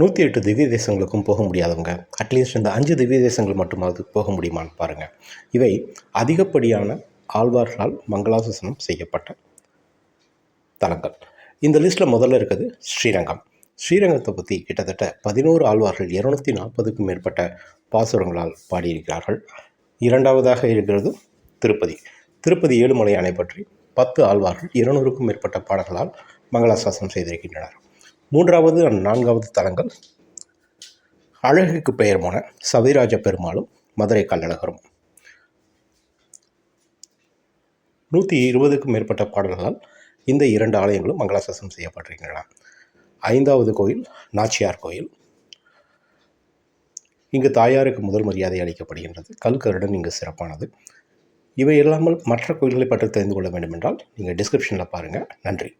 நூற்றி எட்டு திவ்ய தேசங்களுக்கும் போக முடியாதவங்க. அட்லீஸ்ட் இந்த அஞ்சு திவ்ய தேசங்கள் மட்டுமாவது போக முடியுமான்னு பாருங்கள் இவை அதிகப்படியான ஆழ்வார்களால் மங்களாசாசனம் செய்யப்பட்ட தலங்கள். இந்த லிஸ்ட்டில் முதல்ல இருக்குது ஸ்ரீரங்கம். ஸ்ரீரங்கத்தை பற்றி கிட்டத்தட்ட பதினோரு ஆழ்வார்கள் இருநூத்தி நாற்பதுக்கும் மேற்பட்ட பாசுரங்களால் பாடியிருக்கிறார்கள். இரண்டாவதாக இருக்கிறது திருப்பதி. திருப்பதி ஏழுமலை அணை பற்றி பத்து ஆழ்வார்கள் இருநூறுக்கும் மேற்பட்ட பாடல்களால் மங்களாசாசனம் செய்திருக்கின்றனர். மூன்றாவது நான்காவது தலங்கள். அழகுக்கு பெயர் போன சவிராஜ பெருமாளும் மதுரை கள்ளழகரும். நூற்றி இருபதுக்கும் மேற்பட்ட பாடல்களால் இந்த இரண்டு ஆலயங்களும் மங்களாசாசனம் செய்யப்பட்டிருக்கின்றன ஐந்தாவது கோயில் நாச்சியார் கோயில். இங்கு தாயாருக்கு முதல் மரியாதை அளிக்கப்படுகின்றது. கல்கருடன் இங்கு சிறப்பானது. இவை இல்லாமல் மற்ற கோயில்களை பற்றி தெரிந்து கொள்ள வேண்டுமென்றால் நீங்கள் டிஸ்கிரிப்ஷனில் பாருங்கள் நன்றி.